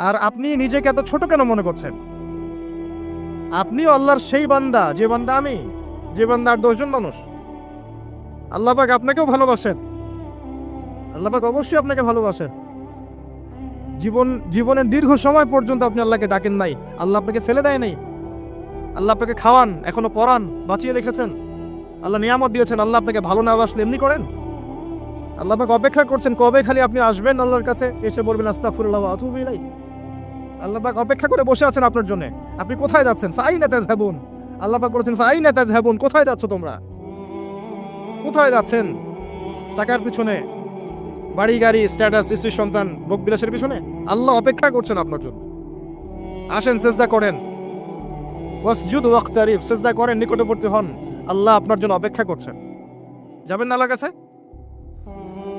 আর আপনি নিজেকে এত ছোট কেন মনে করছেন? আপনি আল্লাহর সেই বান্দা, যে বান্দা আমি, যে বান্দা আর দশজন মানুষ। আল্লাহ পাক আপনাকেও ভালোবাসেন। আল্লাহ পাক অবশ্যই আপনাকে ভালোবাসেন। জীবন, জীবনের দীর্ঘ সময় পর্যন্ত আপনি আল্লাহকে ডাকেন নাই। আল্লাহ আপনাকে ফেলে দেয় নাই। আল্লাহ আপনাকে খাওয়ান, এখনও পড়ান বাঁচিয়ে রেখেছেন। আল্লাহ নিয়ামত দিয়েছেন, আল্লাহ আপনাকে ভালো না বাসলে এমনি করেন? আল্লাহ পাক অপেক্ষা করছেন, কবে খালি আপনি আসবেন আল্লাহর কাছে? এসে বলবেন, আস্তাগফিরুল্লাহ ওয়া আতুবু ইলাইহি আল্লাহ পাক অপেক্ষা করে বসে আছেন আপনার জন্য। আপনি কোথায় যাচ্ছেন? ফাইনা তাযহাবুন। আল্লাহ পাক বলেছেন, ফাইনা তাযহাবুন, কোথায় যাচ্ছ তোমরা? কোথায় যাচ্ছেন? টাকার পিছনে। বাড়ি, গাড়ি স্ট্যাটাস স্ত্রী, সন্তান বিলাসের পিছনে? আল্লাহ অপেক্ষা করছেন আপনার জন্য। আসেন, সেজদা করেন। ওয়াসজুদ ওয়াক্তারিব সেজদা করেন, নিকটবর্তী হন। আল্লাহ আপনার জন্য অপেক্ষা করছেন। যাবেন না আল্লাহর কাছে?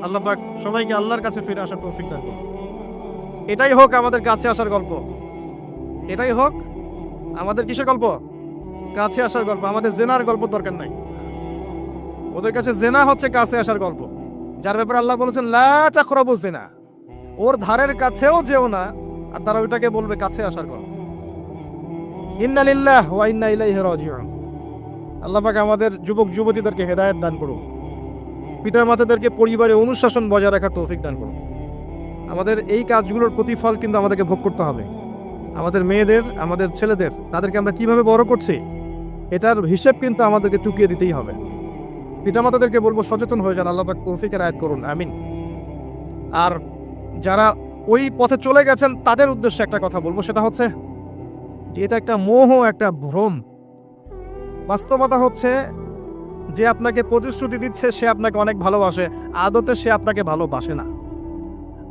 আল্লাহ সবাইকে আল্লাহর কাছে ফিরে আসার তৌফিক দান করুন। এটাই হোক আমাদের কাছে আসার গল্প। এটাই হোক আমাদের কিসের গল্প? কাছে আসার গল্প, আমাদের জেনার গল্প দরকার নাই। ওদের কাছে জেনা হচ্ছে কাছে আসার গল্প। যার ব্যাপারে আল্লাহ বলেছেন, লা তাকরাবু জেনা। ওর ধারের কাছেও যেও না, আর তারা ওইটাকে বলবে কাছে আসার গল্প। ইন্না লিল্লাহ ওয়া ইন্না ইলাইহি রাজিউন। আল্লাহ পাক আমাদের যুবক যুবতীদেরকে হেদায়েত দান করুন পিতা মাতাদেরকে পরিবারে অনুশাসন বজায় রাখার তৌফিক দান করুন আমাদের এই কাজগুলোর প্রতিফল কিন্তু আমাদেরকে ভোগ করতে হবে। আমাদের মেয়েদের, আমাদের ছেলেদের, তাদেরকে আমরা কীভাবে বড় করছি, এটার হিসেব কিন্তু আমাদেরকে চুকিয়ে দিতেই হবে। পিতামাতাদেরকে বলব, সচেতন হয়ে যান, আল্লাহ তৌফিকের আয়াত করুন, আমিন। আর যারা ওই পথে চলে গেছেন, তাদের উদ্দেশ্যে একটা কথা বলব, সেটা হচ্ছে যে এটা একটা মোহ, একটা ভ্রম। বাস্তবতা হচ্ছে যে আপনাকে প্রতিশ্রুতি দিচ্ছে, সে আপনাকে অনেক ভালোবাসে, আদতে সে আপনাকে ভালোবাসে না।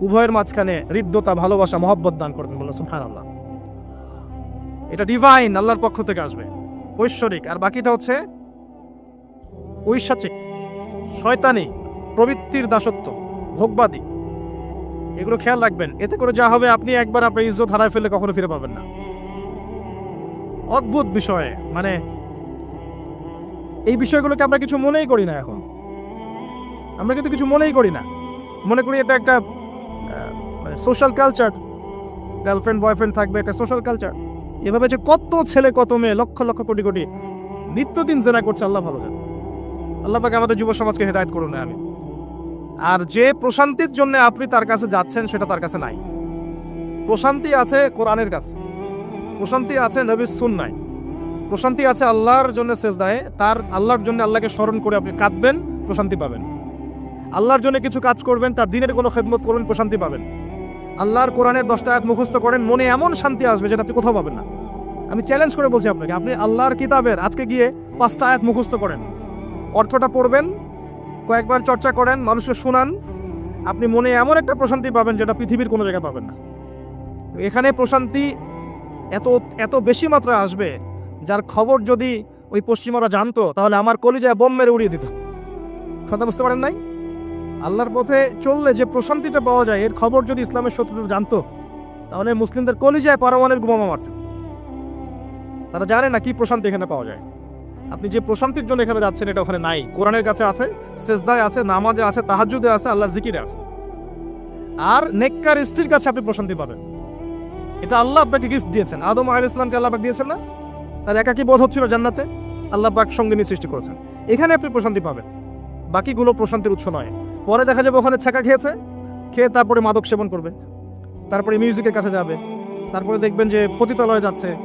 উভয়ের মাঝখানে হৃদ্যতা, ভালোবাসা, মহব্বত দান করবেন বলে সুবহানাল্লাহ। এটা ডিভাইন আল্লাহর পক্ষ থেকে আসবে। ঐশ্বরিক। আর বাকিটা হচ্ছে ঐশাচিক, শয়তানি, প্রবৃত্তির দাসত্ব, ভোগবাদী। এগুলো খেয়াল রাখবেন। এতে করে যা হবে, আপনি একবার আপনার ইজ্জত হারায় ফেলে কখনো ফিরে পাবেন না। অদ্ভুত বিষয়ে মানে এই বিষয়গুলোকে আমরা কিছু মনেই করি না এখন। আমরা কিন্তু কিছু মনেই করি না। মনে করি এটা একটা সোশ্যাল কালচার গার্লফ্রেন্ড বয়ফ্রেন্ড থাকবে একটা সোশ্যাল কালচার এভাবে যে কত ছেলে, কত মেয়ে, লক্ষ লক্ষ, কোটি কোটি নিত্যদিন জেনা করছে, আল্লাহ ভালো জানে। আল্লাহ পাকে আমাদের যুব সমাজকে হেদায়ত করুন আমি আর যে প্রশান্তির জন্য আপনি তার কাছে যাচ্ছেন, সেটা তার কাছে নাই। প্রশান্তি আছে কোরআনের কাছে। প্রশান্তি আছে নবীর সুন্নায়। প্রশান্তি আছে আল্লাহর জন্য সেজদায়। তার, আল্লাহর জন্য আল্লাহকে স্মরণ করে আপনি কাঁদবেন, প্রশান্তি পাবেন। আল্লাহর জন্য কিছু কাজ করবেন, তার দিনের কোনো খেদমত করবেন, প্রশান্তি পাবেন। আল্লাহর কোরআনের দশটা আয়াত মুখস্থ করেন, মনে এমন শান্তি আসবে যেটা আপনি কোথাও পাবেন না। আমি চ্যালেঞ্জ করে বলছি আপনাকে, আপনি আল্লাহর কিতাবের আজকে গিয়ে পাঁচটা আয়াত মুখস্থ করেন। অর্থটা পড়বেন, কয়েকবার চর্চা করেন মানুষকে শোনান, আপনি মনে এমন একটা প্রশান্তি পাবেন যেটা পৃথিবীর কোনো জায়গায় পাবেন না। এখানে প্রশান্তি এত এত বেশি মাত্রায় আসবে, যার খবর যদি ওই পশ্চিমারা জানতো, তাহলে আমার কলিজায় বোম মেরে উড়িয়ে দিত। কথা বুঝতে পারেন নাই? আল্লাহর পথে চললে যে প্রশান্তিটা পাওয়া যায়, এর খবর যদি ইসলামের শত্রুরা জানতো, তাহলে মুসলিমদের কলিজায় পারমাণের গুমামা মারত। তারা জানে না কি প্রশান্তি এখানে পাওয়া যায়। আপনি যে প্রশান্তির জন্য এখানে যাচ্ছেন, এটা ওখানে নাই। কোরআনের কাছে আছে, সেজদায় আছে, নামাজে আছে তাহাজুদে আছে, আল্লাহর জিকিরে আছে। আর নেককার স্ত্রীর কাছে আপনি প্রশান্তি পাবেন। এটা আল্লাহ আপনাকে গিফট দিয়েছেন। আদম আল ইসলামকে আল্লাহ দিয়েছেন না? তার একাকি বোধ হচ্ছিল জান্নাতে। আল্লাহ পাক সঙ্গিনী সৃষ্টি করেছেন। এখানে আপনি প্রশান্তি পাবেন। বাকিগুলো প্রশান্তির উৎস নয়। পরে দেখা যাবে ওখানে ছাকা খেয়েছে, খেয়ে তারপরে মাদক সেবন করবে। তারপরে মিউজিকের কাছে যাবে। তারপরে দেখবেন যে পতিতালয়ে যাচ্ছে।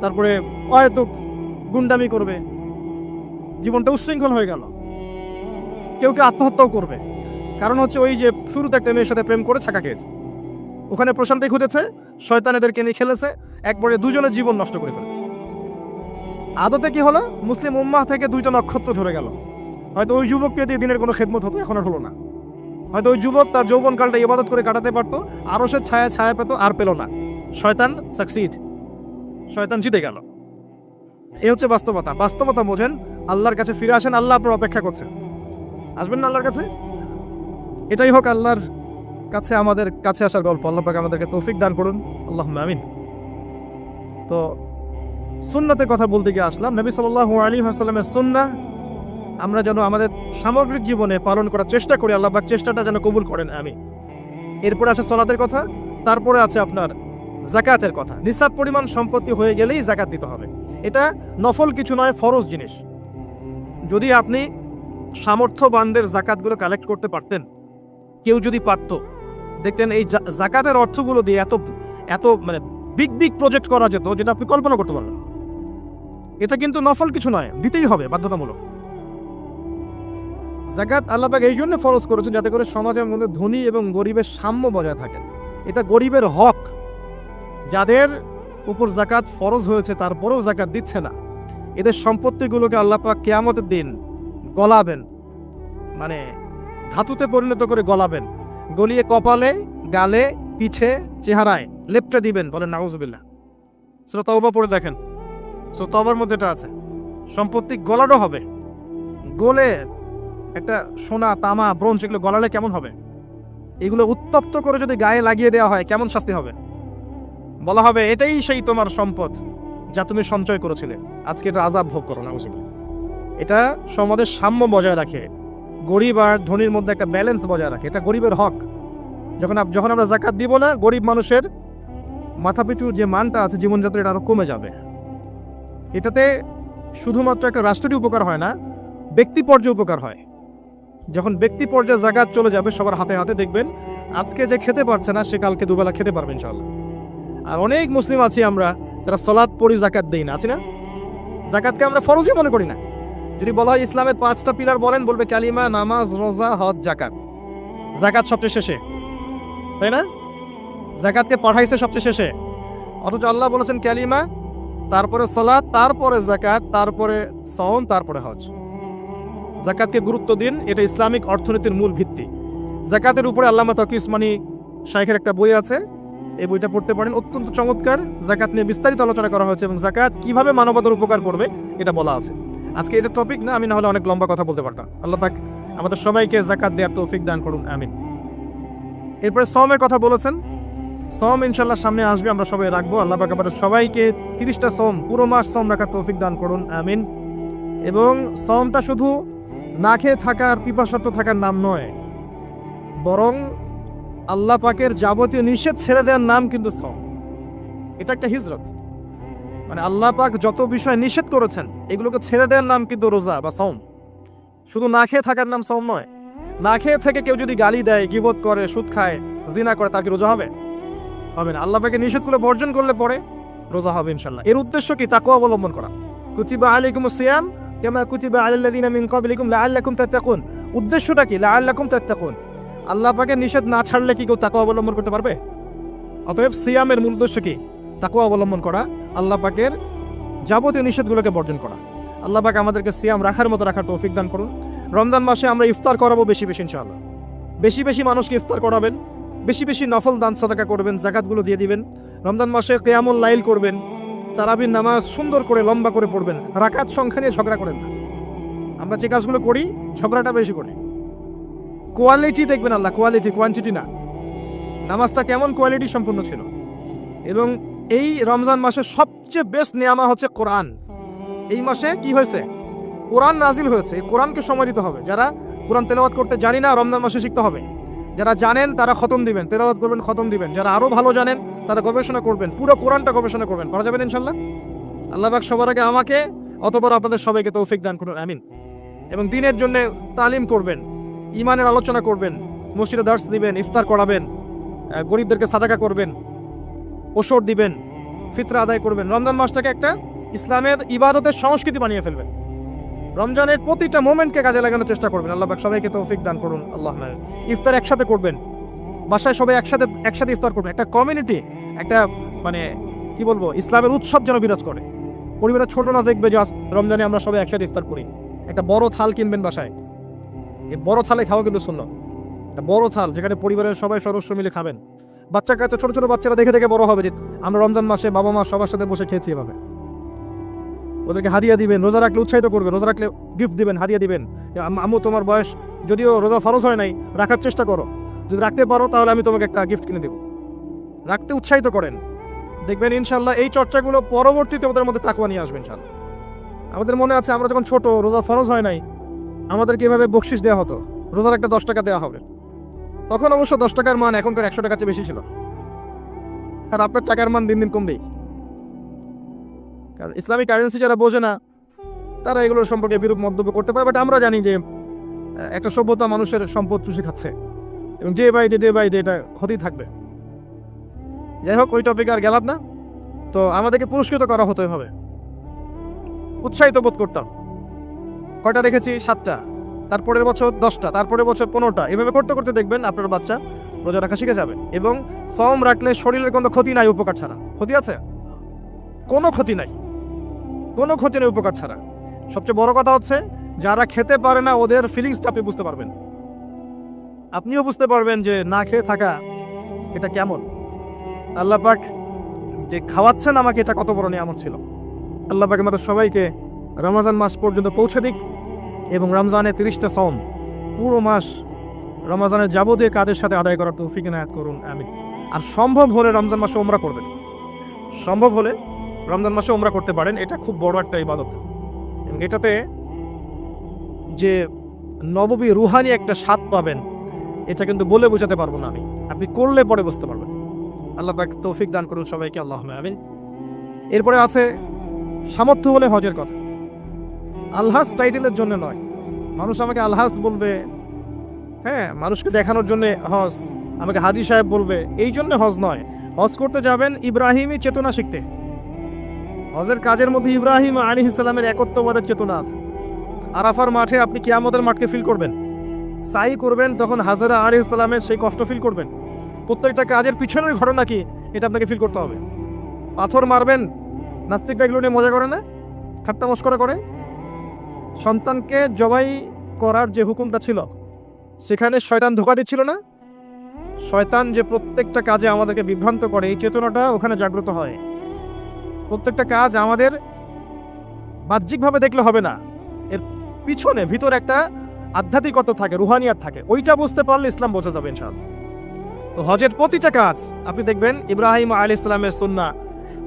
তারপরে হয়তো গুন্ডামি করবে। জীবনটা উচ্ছৃঙ্খল হয়ে গেল। কেউ কেউ আত্মহত্যাও করবে। কারণ হচ্ছে ওই যে শুরুতে একটা মেয়ের সাথে প্রেম করে ছাকা খেয়েছে। ওখানে প্রশান্তি খুঁজেছে, শয়তান এদেরকে নিয়ে খেলেছে, একবারে দুজনের জীবন নষ্ট করে ফেলে আদতে কি হলো? মুসলিম উম্মাহ থেকে দুইটা নক্ষত্র ধরে গেল। হয়তো ওই যুবককে দিয়ে দিনের কোনো খেদমত হতো, এখন আর হলো না। হয়তো ওই যুবক তার যৌবনকালটা ইবাদত করে কাটাতে পারতো আরও সে ছায়া ছায়া পেত, আর পেল না। শয়তান সাকসিড শয়তান জিতে গেল। এই হচ্ছে বাস্তবতা। বাস্তবতা বোঝেন, আল্লাহর কাছে ফিরে আসেন, আল্লাহ আপনার অপেক্ষা করছেন। আসবেন না আল্লাহর কাছে? এটাই হোক আল্লাহর কাছে আমাদের কাছে আসার গল্প। আল্লাহ পাক আমাদেরকে তৌফিক দান করুন। আল্লাহ আমিন। তো সুন্নতের কথা বলতে গিয়ে আসলাম। নবী সাল্লাল্লাহু আলী হাসাল্লামের সুন্না আমরা যেন আমাদের সামগ্রিক জীবনে পালন করার চেষ্টা করি, আল্লাহ পাক চেষ্টাটা যেন কবুল করেন আমি এরপরে আছে সলাতের কথা, তারপরে আছে আপনার জাকাতের কথা। নিসাব পরিমাণ সম্পত্তি হয়ে গেলেই জাকাত দিতে হবে। এটা নফল কিছু নয়, ফরজ জিনিস। যদি আপনি সামর্থ্যবানদের জাকাতগুলো কালেক্ট করতে পারতেন, কেউ যদি পারত, দেখতেন এই জাকাতের অর্থগুলো দিয়ে এত এত মানে বিগ বিগ প্রজেক্ট করা যেত, যেটা আপনি কল্পনা করতে পারবেন এটা কিন্তু নফল কিছু নয়, দিতেই হবে, বাধ্যতামূলক। জাকাত আল্লাহবাক এই জন্য ফরজ করেছেন যাতে করে সমাজের মধ্যে ধনী এবং গরিবের সাম্য বজায় থাকে। এটা গরিবের হক। যাদের উপর জাকাত ফরজ হয়েছে, তারপরেও জাকাত দিচ্ছে না। এদের সম্পত্তিগুলোকে আল্লাপাক কেয়ামতের দিন গলাবেন। মানে ধাতুতে পরিণত করে গলাবেন। গলিয়ে কপালে, গালে, পিঠে, চেহারায় লেপটে দিবেন বলেন নাউজুবিল্লাহ। শ্রোতাওবা পড়ে দেখেন। শ্রোতাওবার মধ্যে এটা আছে। সম্পত্তি গলানো হবে। গলে একটা সোনা, তামা, ব্রোঞ্জ এগুলো গলালে কেমন হবে? এগুলো উত্তপ্ত করে যদি গায়ে লাগিয়ে দেওয়া হয়, কেমন শাস্তি হবে? বলা হবে, এটাই সেই তোমার সম্পদ যা তুমি সঞ্চয় করেছিলে। আজকে এটা আজাব ভোগ করো না এটা সমাজের সাম্য বজায় রাখে। গরিব আর ধনীর মধ্যে একটা ব্যালেন্স বজায় রাখে। এটা গরিবের হক। যখন যখন আমরা জাকাত দিব না, গরিব মানুষের মাথাপিছু যে মানটা আছে জীবনযাত্রা এটা আরও কমে যাবে। এটাতে শুধুমাত্র একটা রাষ্ট্রটি উপকার হয় না, ব্যক্তি পর্যায়ে উপকার হয়। যখন ব্যক্তি পর্যায়ে জাকাত চলে যাবে, সবার হাতে হাতে দেখবেন, আজকে যে খেতে পারছে না, সে কালকে দুবেলা খেতে পারবে ইনশাল্লাহ আর অনেক মুসলিম আছি আমরা, যারা সলাদ পড়ি, জাকাত দেই না, আছি না? জাকাতকে আমরা ফরজই মনে করি না। যদি বলা হয় ইসলামের পাঁচটা পিলার বলেন, বলবে কালিমা, নামাজ, রোজা, হজ, জাকাত। জাকাত সবচেয়ে শেষে। তাই না? জাকাতকে পাঠাইছে সবচেয়ে শেষে। অথচ আল্লাহ বলেছেন ক্যালিমা তারপরে সলাৎ, তারপরে জাকাত, তারপরে সওম তারপরে হজ। জাকাতকে গুরুত্ব দিন, এটা ইসলামিক অর্থনীতির মূল ভিত্তি। জাকাতের উপরে আল্লামা তকি ইসমানি শাইখের একটা বই আছে। এই বইটা পড়তে পারেন। অত্যন্ত চমৎকার জাকাত নিয়ে বিস্তারিত আলোচনা করা হয়েছে এবং জাকাত কীভাবে মানবতার উপকার করবে এটা বলা আছে। আজকে এটা টপিক না, আমি না হলে অনেক লম্বা কথা বলতে পারতাম। আল্লাহ পাক আমাদের সবাইকে জাকাত দেওয়ার তৌফিক দান করুন, আমিন। এরপরে সমের কথা বলেছেন। সম ইনশাল্লাহ সামনে আসবে, আমরা সবাই রাখব। আল্লাহ পাক আমাদের সবাইকে তিরিশটা সম পুরো মাস সম রাখার তৌফিক দান করুন, আমিন। এবং সমটা শুধু না খেয়ে থাকার পিপাসার্থ থাকার নাম নয়। বরং আল্লাহ পাকের যাবতীয় নিষেধ ছেড়ে দেওয়ার নাম কিন্তু সম এটা একটা হিজরত। মানে আল্লাহ পাক যত বিষয় নিষেধ করেছেন, এগুলোকে ছেড়ে দেওয়ার নাম কিন্তু রোজা বা সম শুধু না খেয়ে থাকার নাম সম নয়। না খেয়ে থেকে কেউ যদি গালি দেয় গিবত করে, সুদ খায়, জিনা করে তাকে রোজা হবে? হবে না। আল্লাহ পাকে নিষেধগুলো বর্জন করলে পরে রোজা হবে ইনশাল্লাহ এর উদ্দেশ্য কি? তাকে অবলম্বন করা। কুতিবা আলাইকুম সিয়াম কেমা কুতিবা আলাল্লাযিনা মিন ক্বাবলিকুম লাআল্লাকুম তাত্তাকুন উদ্দেশ্যটা কি? লাআল্লাকুম তাত্তাকুন আল্লাহ পাকে নিষেধ না ছাড়লে কি কেউ তাকে অবলম্বন করতে পারবে? অতএব সিয়ামের মূল উদ্দেশ্য কি? তাকে অবলম্বন করা, আল্লাহ পাকের যাবতীয় নিষেধগুলোকে বর্জন করা। আল্লাহ পাক আমাদেরকে সিয়াম রাখার মতো রাখার তৌফিক দান করুন। রমজান মাসে আমরা ইফতার করাবো বেশি বেশি, ইনশাআল্লাহ। বেশি বেশি মানুষকে ইফতার করাবেন। বেশি বেশি নফল দান, সাদাকা করবেন, জাকাতগুলো দিয়ে দিবেন। রমজান মাসে কেয়ামুল লাইল করবেন। তারাবির নামাজ সুন্দর করে লম্বা করে পড়বেন, রাকাত সংখ্যা নিয়ে ঝগড়া করেন না। আমরা যে কাজগুলো করি, ঝগড়াটা বেশি করি। কোয়ালিটি দেখবেন আল্লাহ কোয়ালিটি কোয়ান্টিটি না। নামাজটা কেমন কোয়ালিটি সম্পূর্ণ ছিল। এবং এই রমজান মাসে সবচেয়ে বেস্ট নিয়ামা হচ্ছে কোরআন। এই মাসে কি হয়েছে? কোরআন নাজিল হয়েছে। কোরআনকে সময় দিতে হবে। যারা কোরআন তেলাওয়াত করতে জানি না, রমজান মাসে শিখতে হবে। যারা জানেন তারা খতম দিবেন, তেলাওয়াত করবেন, খতম দিবেন। যারা আরও ভালো জানেন, তারা গবেষণা করবেন, পুরো কোরআনটা গবেষণা করবেন। পারা যাবেন ইনশাল্লাহ? আল্লাহবাক সবার আগে আমাকে, অতপর আপনাদের সবাইকে তৌফিক দান করুন, আমিন। এবং দিনের জন্য তালিম করবেন ইমানের আলোচনা করবেন, মসজিদে দার্স দিবেন, ইফতার করাবেন গরিবদেরকে সাদাকা করবেন, ওষুধ দিবেন, ফিতরা আদায় করবেন। রমজান মাসটাকে একটা ইসলামের ইবাদতের সংস্কৃতি বানিয়ে ফেলবেন। রমজানের প্রতিটা মোমেন্টকে কাজে লাগানোর চেষ্টা করবেন। আল্লাহ সবাইকে তৌফিক দান করুন। আল্লাহ ইফতার একসাথে করবেন। বাসায় সবাই একসাথে একসাথে ইফতার করবেন। একটা কমিউনিটি একটা মানে কি বলব, ইসলামের উৎসব যেন বিরাজ করে। পরিবারের ছোট না দেখবে যে রমজানে আমরা সবাই একসাথে ইফতার করি। একটা বড় থাল কিনবেন বাসায়। এই বড় থালে খাওয়া কিন্তু শূন্য একটা বড় থাল যেখানে পরিবারের সবাই সদস্য মিলে খাবেন। বাচ্চা কাচ্চা, ছোট ছোট বাচ্চারা দেখে দেখে বড় হবে যে আমরা রমজান মাসে বাবা মা সবার সাথে বসে খেয়েছি এভাবে। ওদেরকে হাদিয়া দিবেন, রোজা রাখলে উৎসাহিত করবেন, রোজা রাখলে গিফট দিবেন, হাদিয়া দিবেন। আম- তোমার বয়স, যদিও রোজা ফরজ হয় নাই, রাখার চেষ্টা করো। যদি রাখতে পারো, তাহলে আমি তোমাকে একটা গিফট কিনে দেবো। রাখতে উৎসাহিত করেন। দেখবেন ইনশাল্লাহ এই চর্চাগুলো পরবর্তীতে ওদের মধ্যে তাকুয়া নিয়ে আসবে ইনশাল্লাহ আমাদের মনে আছে, আমরা যখন ছোট, রোজা ফরজ হয় নাই, আমাদেরকে এভাবে বকশিস দেওয়া হতো। রোজার একটা দশ টাকা দেওয়া হবে। তখন অবশ্য দশ টাকার মান এখনকার একশো টাকার চেয়ে বেশি ছিল। আর আপনার টাকার মান দিন দিন কমবেই। কারণ ইসলামিক কারেন্সি যারা বোঝে না, তারা এগুলোর সম্পর্কে বিরূপ মন্তব্য করতে পারে বাট আমরা জানি যে একটা সভ্যতা মানুষের সম্পদ চুষে খাচ্ছে। এবং যে বাই যে বাই যে এটা হতেই থাকবে। যাই হোক, ওই টপিকে আর গেলাম না। তো আমাদেরকে পুরস্কৃত করা হতো এভাবে। উৎসাহিত বোধ করতাম। কয়টা রেখেছি? সাতটা। তারপরের বছর দশটা, তারপরের বছর পনেরোটা। এভাবে করতে করতে দেখবেন আপনার বাচ্চা রোজা রাখা শিখে যাবে। এবং সম রাখলে শরীরের কোনো ক্ষতি নাই, উপকার ছাড়া। ক্ষতি আছে? কোনো ক্ষতি নাই। কোনো ক্ষতি নেই উপকার ছাড়া। সবচেয়ে বড় কথা হচ্ছে, যারা খেতে পারে না, ওদের ফিলিংসটা আপনি বুঝতে পারবেন। আপনিও বুঝতে পারবেন যে না খেয়ে থাকা এটা কেমন। আল্লাহ পাক যে খাওয়াচ্ছেন আমাকে, এটা কত বড় নিয়ামত ছিল। আল্লাহ পাক আমাদের সবাইকে রমজান মাস পর্যন্ত পৌঁছে দিক এবং রমজানের তিরিশটা সম পুরো মাস রমজানের যাবতীয় কাজের সাথে আদায় করার তৌফিক নায়াত করুন আমি আর সম্ভব হলে রমজান মাসে ওমরা করবেন। সম্ভব হলে রমজান মাসে ওমরা করতে পারেন, এটা খুব বড় একটা ইবাদত। এবং এটাতে যে নববী রুহানি একটা স্বাদ পাবেন, এটা কিন্তু বলে বোঝাতে পারব না আমি। আপনি করলে পরে বুঝতে পারবেন। আল্লাহ পাক তৌফিক দান করুন সবাইকে আল্লাহ আমিন। এরপরে আছে সামর্থ্য হলে হজের কথা। আলহাস টাইটেলের জন্য নয়। মানুষ আমাকে আলহাস বলবে হ্যাঁ মানুষকে দেখানোর জন্য হজ, আমাকে হাদি সাহেব বলবে, এই জন্য হজ নয়। হজ করতে যাবেন ইব্রাহিমী চেতনা শিখতে। হজের কাজের মধ্যে ইব্রাহিম আলী ইসলামের একত্ববাদের চেতনা আছে। আরাফার মাঠে আপনি কিয়ামতের মাঠকে ফিল করবেন। সাই করবেন, তখন হাজারা আলী ইসলামের সেই কষ্ট ফিল করবেন। প্রত্যেকটা কাজের পিছনের ঘটনা কি, এটা আপনাকে ফিল করতে হবে। পাথর মারবেন, নাস্তিকরা এগুলো নিয়ে মজা করে না? ঠাট্টা মস্করা করে? সন্তানকে জবাই করার যে হুকুমটা ছিল, সেখানে শয়তান ধোকা দিচ্ছিল না? শয়তান যে প্রত্যেকটা কাজে আমাদেরকে বিভ্রান্ত করে, এই চেতনাটা ওখানে জাগ্রত হয়। প্রত্যেকটা কাজ আমাদের বাহ্যিকভাবে দেখলে হবে না। এর পিছনে, ভিতরে একটা আধ্যাত্মিকতা থাকে, রুহানিয়াত থাকে। ওইটা বুঝতে পারলে ইসলাম বোঝা যাবে ইনশাআল্লাহ। তো হজের প্রতিটা কাজ, আপনি দেখবেন ইব্রাহিম আলী ইসলামের সুন্না,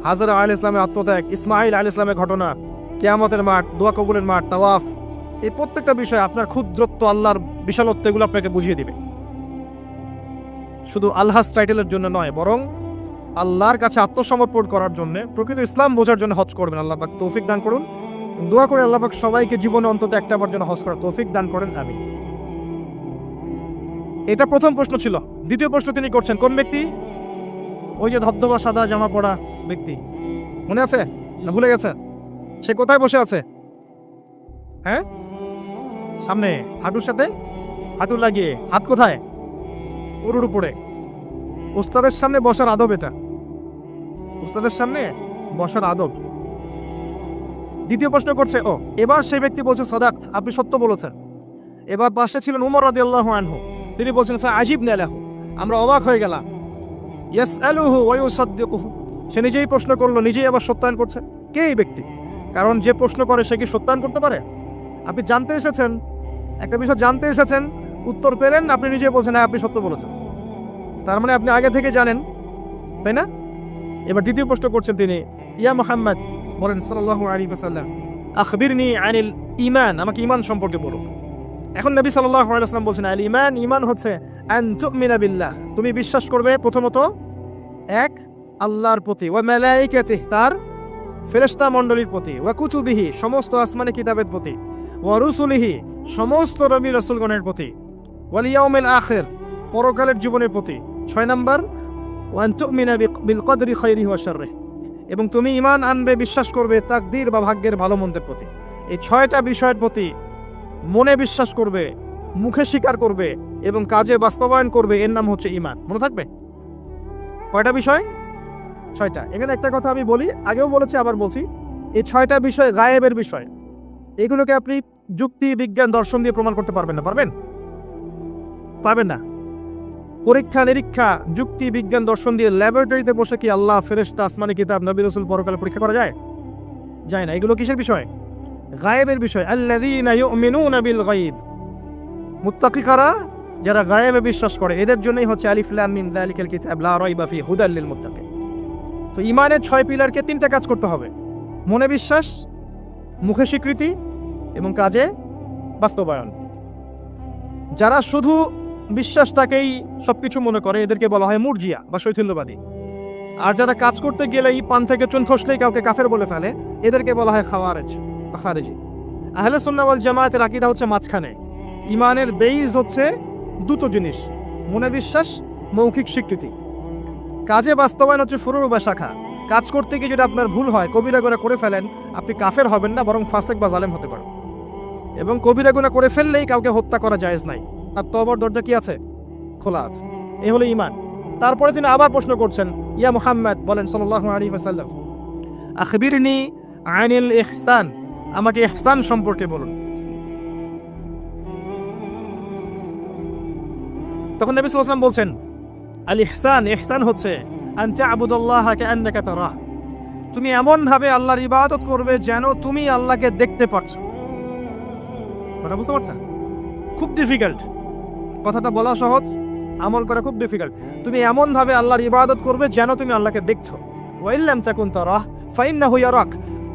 হাজার আলী ইসলামের আত্মত্যাগ ইসমাইল আলী ইসলামের ঘটনা, কেয়ামতের মাঠ, দোয়া কবুলের মাঠ, তাওয়াফ, এই প্রত্যেকটা বিষয় আপনার ক্ষুদ্রত্ব, আল্লাহর বিশালত্ব এগুলো আপনাকে বুঝিয়ে দিবে। শুধু আল্লাহস টাইটেলের জন্য নয়, বরং আল্লাহর কাছে আত্মসমর্পণ করার জন্য প্রকৃত ইসলাম বোঝার জন্য হজ করবেন, আল্লাহ পাক তৌফিক দান করুন। দোয়া করে আল্লাহ পাক সবাইকে জীবনে অন্তত একটা বার জন্য হজ করার তৌফিক দান করেন আমি এটা প্রথম প্রশ্ন ছিল। দ্বিতীয় প্রশ্ন তিনি করছেন, কোন ব্যক্তি? ওই যে ধবধবা সাদা জামা পরা ব্যক্তি। মনে আছে? না ভুলে গেছেন সে কোথায় বসে আছে? হ্যাঁ? সামনে, হাঁটুর সাথে? হাঁটু লাগিয়ে, হাত কোথায়? পুরুর উপরে। উস্তাদের সামনে বসার আদব এটা। ওস্তাদের সামনে বসার আদব। দ্বিতীয় প্রশ্ন করছে, ও, এবার সেই ব্যক্তি বলছে, সদাক, আপনি সত্য বলেছেন। এবার পাশে ছিলেন উমর রাদি আল্লাহ আনহু। তিনি বলছেন আজিব নেলাহু আমরা অবাক হয়ে গেলাম। ইয়াস আলুহু ওয়ু সদ্যকুহু সে নিজেই প্রশ্ন করল, নিজেই আবার সত্যায়ন করছে। কে এই ব্যক্তি? কারণ যে প্রশ্ন করে, সে কি সত্যায়ন করতে পারে? আপনি জানতে এসেছেন, একটা বিষয় জানতে এসেছেন, উত্তর পেলেন, আপনি নিজে বলছেন হ্যাঁ আপনি সত্য বলেছেন। তার মানে আপনি আগে থেকে জানেন, তাই না? এবার দ্বিতীয় প্রশ্ন করছেন তিনি, ইয়া মোহাম্মদ, বলেন, সাল্লাল্লাহু আলাইহি ওয়াসাল্লাম, আখবিরনি আনিল ঈমান, আমাকে ইমান সম্পর্কে বলুন। এখন নবী সাল্লাল্লাহু আলাইহি ওয়াসাল্লাম বলছেন, আল ইমান ইমান হচ্ছে বিল্লাহ, তুমি বিশ্বাস করবে প্রথমত, এক, আল্লাহর প্রতি, ওয়া মালাইকাতিহি, তার ফেরেশতা মণ্ডলীর প্রতি, ওয়া কুতুবিহি, সমস্ত আসমানি কিতাবের প্রতি, ওয়া রুসুলিহি, সমস্ত নবী রাসূলগণের প্রতি, ওয়াল ইয়াউমিল আখির পরকালের জীবনের প্রতি। ছয় নাম্বার, ওয়ান এবং তুমি ইমান আনবে, বিশ্বাস করবে, তাকদির বা ভাগ্যের ভালো মন্দের প্রতি। এই ছয়টা বিষয়ের প্রতি মনে বিশ্বাস করবে, মুখে স্বীকার করবে এবং কাজে বাস্তবায়ন করবে, এর নাম হচ্ছে ইমান মনে থাকবে? কয়টা বিষয়? ছয়টা। এখানে একটা কথা আমি বলি, আগেও বলেছি, আবার বলছি। এই ছয়টা বিষয় গায়েবের বিষয়। এগুলোকে আপনি যুক্তি, বিজ্ঞান, দর্শন দিয়ে প্রমাণ করতে পারবেন না। পারবেন? পারবেন না। পরীক্ষা, নিরীক্ষা, যুক্তি, বিজ্ঞান, দর্শন দিয়ে ল্যাবরেটরিতে বসে কি আল্লাহ, ফেরেশতা, আসমানি কিতাব, নবী রসুল পরকালে পরীক্ষা করা যায়? যায় না। এগুলো কিসের বিষয়? গায়েবের বিষয়। বিল গায়ব। মুত্তাকি যারা গায়েবে বিশ্বাস করে। এদের জন্যই হচ্ছে আলিফ, লাম, মিম, যালিকাল কিতাব। লা রাইবা ফি মুত্তাকিন। তো ইমানের ছয় পিলারকে তিনটা কাজ করতে হবে। মনে বিশ্বাস, মুখে স্বীকৃতি এবং কাজে বাস্তবায়ন। যারা শুধু বিশ্বাসটাকেই সবকিছু মনে করে, এদেরকে বলা হয় মুরজিয়া বা শৈথিল্যবাদী। আর যারা কাজ করতে গেলেই পান থেকে চুন খসলেই কাউকে কাফের বলে ফেলে, এদেরকে বলা হয় খাওয়ারেজ বা খারেজি। আহলে সুন্নাওয়াল জামায়াতের আকিদা হচ্ছে মাঝখানে। ইমানের বেইজ হচ্ছে দুটো জিনিস, মনে বিশ্বাস, মৌখিক স্বীকৃতি। কাজে বাস্তবায়ন হচ্ছে ফুরুর বা শাখা। কাজ করতে গিয়ে যদি আপনার ভুল হয়, কবিরা গুণা করে ফেলেন, আপনি কাফের হবেন না, বরং ফাসেক বা জালেম হতে পারেন। এবং কবিরা গুণা করে ফেললেই কাউকে হত্যা করা জায়েজ নাই। আর তবর দরজা কি আছে? খোলা আছে। এই হলো ইমান তারপরে তিনি আবার প্রশ্ন করছেন, ইয়া মুহাম্মদ, বলেন সাল্লাল্লাহু আলাইহি ওয়াসাল্লাম, আখবিরনি আনিল ইহসান, আমাকে ইহসান সম্পর্কে বলুন। তখন নবী ওয়াসাল্লাম বলছেন, আল ইহসান ইহসান হচ্ছে, আন তা'বুদাল্লাহ কাআন্নাকা তারাহ, তুমি এমন ভাবে আল্লাহর ইবাদত করবে যেন তুমি আল্লাহকে দেখতে পাচ্ছ কথা বুঝতে পারছেন? খুব ডিফিকাল্ট কথাটা বলা সহজ, আমল করা খুব ডিফিকাল্ট তুমি এমন ভাবে আল্লাহর ইবাদত করবে যেন তুমি আল্লাহকে দেখছ। ওয়াইল্লাম তাকুন তারাহ, ফাইন্নাহু ইয়ারাক।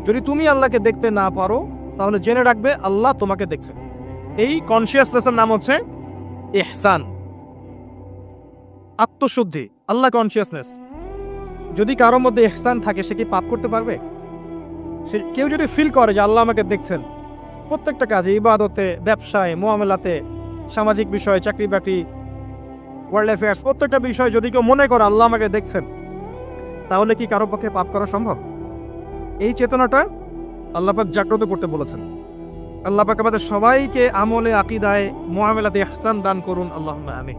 যদি তুমি আল্লাহকে দেখতে না পারো, তাহলে জেনে রাখবে আল্লাহ তোমাকে দেখছে। এই কনসিয়াসনেসের নাম হচ্ছে ইহসান। আত্মশুদ্ধি, আল্লাহ কনসিয়াসনেস যদি কারোর মধ্যে এহসান থাকে, সে কি পাপ করতে পারবে? সে, কেউ যদি ফিল করে যে আল্লাহ আমাকে দেখছেন, প্রত্যেকটা কাজে, ইবাদতে, ব্যবসায়, মোয়ামেলাতে সামাজিক বিষয়, চাকরি বাকরি ওয়ার্ল্ড অ্যাফেয়ার্স প্রত্যেকটা বিষয় যদি কেউ মনে করে আল্লাহ আমাকে দেখছেন, তাহলে কি কারও পক্ষে পাপ করা সম্ভব? এই চেতনাটা আল্লাপাক জাগ্রত করতে বলেছেন। আল্লাপাক আমাদের সবাইকে আমলে, আকিদায় মোয়ামেলাতে এহসান দান করুন। আল্লাহ আমি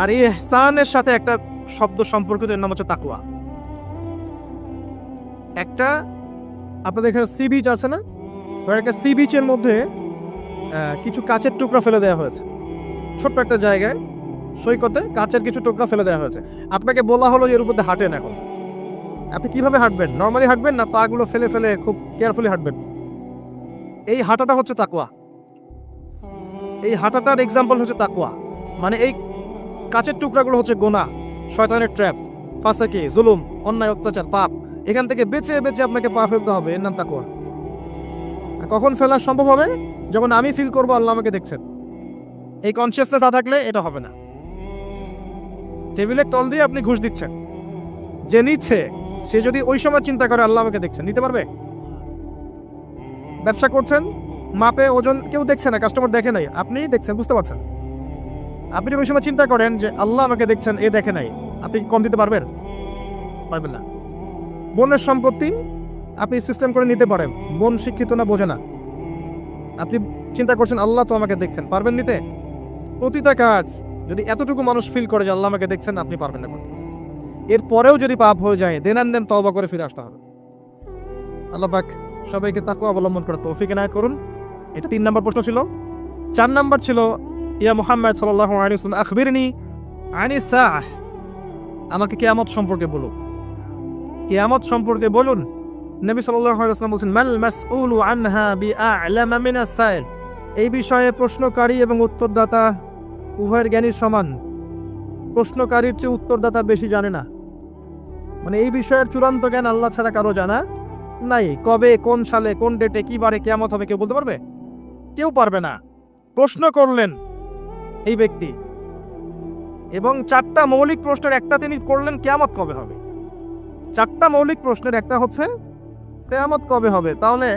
আর এই ইহসানের সাথে একটা শব্দ সম্পর্কিত, এর নাম হচ্ছে তাকুয়া একটা, আপনাদের এখানে সি বিচ আছে না? একটা সি বিচের মধ্যে কিছু কাচের টুকরা ফেলে দেওয়া হয়েছে। ছোট্ট একটা জায়গায়, সৈকতে কাচের কিছু টুকরা ফেলে দেওয়া হয়েছে। আপনাকে বলা হলো এর উপর হাঁটেন এখন। আপনি কীভাবে হাঁটবেন? নর্মালি হাঁটবেন না? পাগুলো ফেলে ফেলে খুব কেয়ারফুলি হাঁটবেন। এই হাঁটাটা হচ্ছে তাকুয়া এই হাঁটাটার এক্সাম্পল হচ্ছে তাকুয়া মানে এই কাচের টুকরাগুলো হচ্ছে গোনা, শয়তানের ট্র্যাপ ফাঁসাকি, জুলুম, অন্যায়, অত্যাচার, পাপ। এখান থেকে বেঁচে বেঁচে আপনাকে পা ফেলতে হবে। এর নাম তাকুয়া কখন ফেলা সম্ভব হবে? যখন আমি ফিল করব, আল্লাহ আমাকে দেখছেন। এই কনসিয়াসনেস না থাকলে এটা হবে না। টেবিলের তল দিয়ে আপনি ঘুষ দিচ্ছেন। যে নিচ্ছে, সে যদি ওই সময় চিন্তা করে, আল্লাহ আমাকে দেখছেন। নিতে পারবে? ব্যবসা করছেন, মাপে ওজন কেউ দেখছে না কাস্টমার দেখে নাই। আপনি দেখছেন, বুঝতে পারছেন? আপনি যদি ওই সময় চিন্তা করেন যে, আল্লাহ আমাকে দেখছেন, এ দেখে নাই, আপনি কম দিতে পারবেন? পারবেন না। বোনের সম্পত্তি আপনি সিস্টেম করে নিতে পারেন। বোন শিক্ষিত না, বোঝে না। আপনি চিন্তা করছেন, আল্লাহ তো আমাকে দেখছেন, পারবেন নিতে? প্রতিটা কাজ, যদি এতটুকু মানুষ ফিল করে যে আল্লাহ আমাকে দেখছেন, আপনি পারবেন না করতে এরপরেও যদি পাপ হয়ে যায় দেন দেন তবা করে ফিরে আসতে হবে। আল্লাহ পাক সবাইকে তাকে অবলম্বন করে তৌফিক এনায়ত করুন। এটা তিন নম্বর প্রশ্ন ছিল। চার নম্বর ছিল, ইয়া মুহাম্মদ সাল্লাল্লাহু আলাইহি ওয়াসাল্লাম, আখবিরনি আনি সাহ। আমাকে কেয়ামত সম্পর্কে বলুন। কেয়ামত সম্পর্কে বলুন নবী ওয়াসাল্লাম বলছেন, মাল মাসউলু আনহা বিআ'লামা মিনাস সাইল? এই বিষয়ে প্রশ্নকারী এবং উত্তরদাতা উভয়ের জ্ঞানীর সমান। প্রশ্নকারীর চেয়ে উত্তরদাতা বেশি জানে না। মানে এই বিষয়ের চূড়ান্ত জ্ঞান আল্লাহ ছাড়া কারও জানা নাই। কবে, কোন সালে, কোন ডেটে, কি বারে, কেয়ামত হবে, কেউ বলতে পারবে? কেউ পারবে না। প্রশ্ন করলেন এই ব্যক্তি। এবং চারটা মৌলিক প্রশ্নের একটা তিনি করলেন, কেয়ামত কবে হবে? চারটা মৌলিক প্রশ্নের একটা হচ্ছে কেয়ামত কবে হবে? তাহলে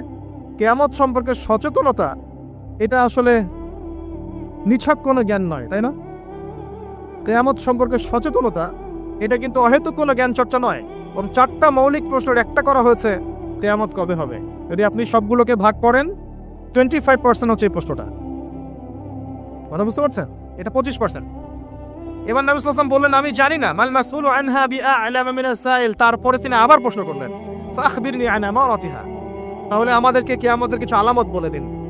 কেয়ামত সম্পর্কে সচেতনতা, এটা আসলে নিছক কোনো জ্ঞান নয়, তাই না? কেয়ামত সম্পর্কে সচেতনতা, এটা কিন্তু অহেতুক কোনো জ্ঞান চর্চা নয়। এবং চারটা মৌলিক প্রশ্নের একটা করা হয়েছে, কেয়ামত কবে হবে? যদি আপনি সবগুলোকে ভাগ করেন টোয়েন্টি ফাইভ পার্সেন্ট হচ্ছে এই প্রশ্নটা। কথা বুঝতে পারছেন? এটা পঁচিশ পার্সেন্ট এবার নবী সাল্লাম বললেন, আমি জানি না, মাল মাসউলু আনহা বিআলামা মিনাস সাইল। তারপরে তিনি আবার প্রশ্ন করলেন তাহলে আমাদেরকে কিয়ামতের কিছু আলামত বলে দিন।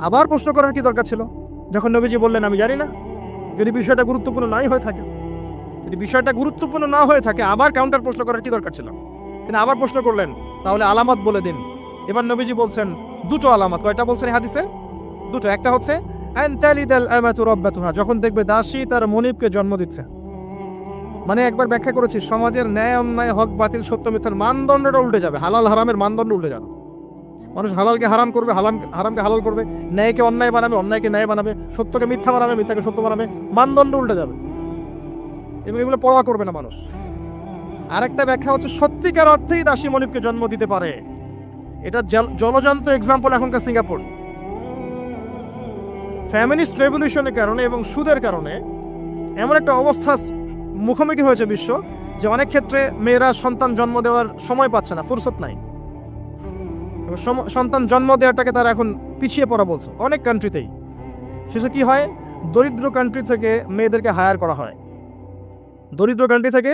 আবার প্রশ্ন করার কি দরকার ছিল? যখন নবীজি বললেন, আমি জানি না। যদি বিষয়টা গুরুত্বপূর্ণ নাই হয়ে থাকে, যদি বিষয়টা গুরুত্বপূর্ণ না হয়ে থাকে, আবার কাউন্টার প্রশ্ন করার কি দরকার ছিল? তিনি আবার প্রশ্ন করলেন, তাহলে আলামত বলে দিন। এবার নবীজি বলছেন, দুটো আলামত। কয়টা বলছেন হাদিসে? দুটো। একটা হচ্ছে যখন দেখবে দাসী তার মনিবকে জন্ম দিচ্ছে। মানে একবার ব্যাখ্যা করেছি, সমাজের ন্যায় অন্যায়, হক, বাতিল, সত্য, মিথ্যার মানদণ্ডটা উল্টে যাবে, হালাল, হারামের মানদণ্ড উল্টে যাবে। মানুষ হালালকে হারাম করবে, হালাম, হারামকে হালাল করবে, ন্যায়কে অন্যায় বানাবে, অন্যায়কে ন্যায় বানাবে, সত্যকে মিথ্যা বানাবে, মিথ্যাকে সত্য বানাবে, মানদণ্ড উল্টে যাবে। এবং এগুলো পরোয়া করবে না মানুষ। আরেকটা ব্যাখ্যা হচ্ছে, সত্যিকার অর্থেই দাসী মনিবকে জন্ম দিতে পারে। এটা জল- জলজান্ত এক্সাম্পল এখনকার সিঙ্গাপুর। ফ্যামিলিস্ট রেভলিউশনের কারণে এবং সুদের কারণে এমন একটা অবস্থা মুখোমুখি হয়েছে বিশ্ব যে অনেক ক্ষেত্রে মেয়েরা সন্তান জন্ম দেওয়ার সময় পাচ্ছে না, ফুরসত নাই। সন্তান জন্ম দেওয়াটাকে তারা এখন পিছিয়ে পড়া বলছে। অনেক কান্ট্রিতেই শেষে কি হয়? দরিদ্র কান্ট্রি থেকে মেয়েদেরকে হায়ার করা হয়। দরিদ্র কান্ট্রি থেকে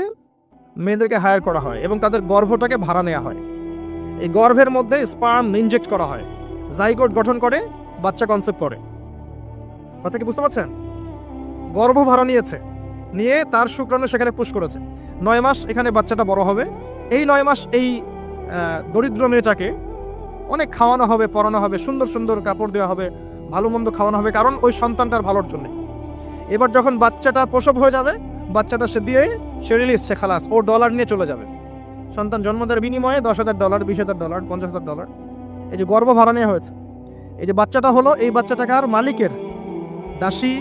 মেয়েদেরকে হায়ার করা হয় এবং তাদের গর্ভটাকে ভাড়া নেওয়া হয়। এই গর্ভের মধ্যে স্পার্ম ইনজেক্ট করা হয়। জাইগোট গঠন করে, বাচ্চা কনসেপ্ট করে। কথা কি বুঝতে পারছেন? গর্ভ ভাড়া নিয়েছে। নিয়ে তার শুক্রাণু সেখানে পুশ করেছে। নয় মাস এখানে বাচ্চাটা বড় হবে। এই নয় মাস এই দরিদ্র মেয়েটাকে অনেক খাওয়ানো হবে, পড়ানো হবে, সুন্দর সুন্দর কাপড় দেওয়া হবে, ভালো মন্দ খাওয়ানো হবে, কারণ ওই সন্তানটার ভালোর জন্য। এবার যখন বাচ্চাটা প্রসব হয়ে যাবে, বাচ্চাটা সে দিয়ে সে রিলিজ সে খালাস, ও ডলার নিয়ে চলে যাবে। সন্তান জন্ম দেওয়ার বিনিময়ে দশ হাজার ডলার বিশ হাজার ডলার পঞ্চাশ হাজার ডলার এই যে গর্ব ভাড়া নেওয়া হয়েছে। এই যে বাচ্চাটা হলো, এই বাচ্চাটাকে আর মালিকের দাসী,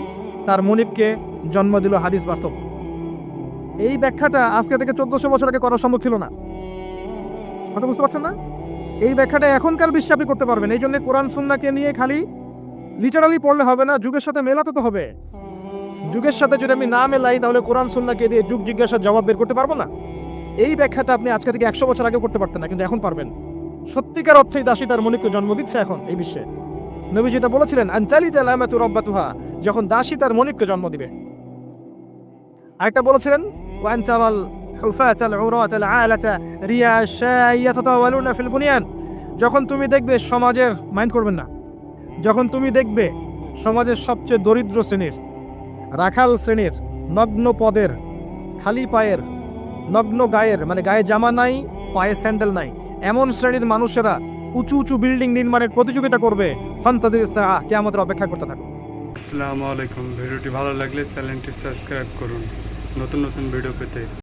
তার মনিবকে জন্ম দিল হাদিস বাস্তব। এই ব্যাখ্যাটা আজকে থেকে চোদ্দশো বছর আগে করা সম্ভব ছিল না। কথা বুঝতে পারছেন না? এই ব্যাখ্যাটা এখনকার বিশ্বে আপনি করতে পারবেন। এই জন্য কোরআন, সুন্নাকে নিয়ে খালি লিটারালি পড়লে হবে না, যুগের সাথে মেলাতে তো হবে। যুগের সাথে যদি আমি না মেলাই, তাহলে কোরআন, সুন্নাকে দিয়ে যুগ জিজ্ঞাসার জবাব বের করতে পারব না? এই ব্যাখ্যাটা আপনি আজকে থেকে একশো বছর আগে করতে পারতেন না, কিন্তু এখন পারবেন। সত্যিকার অর্থেই দাসী তার মনিককে জন্ম দিচ্ছে এখন এই বিশ্বে। নবীজি তা বলেছিলেন আনচালিত আলামাতু রব্বাতুহা যখন দাসী তার মনিককে জন্ম দিবে। আরেকটা বলেছিলেন ওয়ান তারাল হুফাত আল উরাত আল আলাতা রিয়া শাইয়াতাতাওয়ালুনা ফিল বুনিয়ান। যখন তুমি দেখবে সমাজের, মাইন্ড করবেন না, যখন তুমি দেখবে সমাজের সবচেয়ে দরিদ্র শ্রেণির, রাখাল শ্রেণির, নগ্ন পদের, খালি পায়ের, নগ্ন গায়ের মানে গায়ে জামা নাই, পায়ে স্যান্ডেল নাই, এমন শ্রেণির মানুষেরা উঁচু উঁচু বিল্ডিং নির্মাণের প্রতিযোগিতা করবে, ফান্তাজির কে আমাদের অপেক্ষা করতে থাকো। আসসালামু আলাইকুম। ভিডিওটি ভালো লাগলে চ্যানেলটি সাবস্ক্রাইব করুন। নতুন নতুন ভিডিও পেতে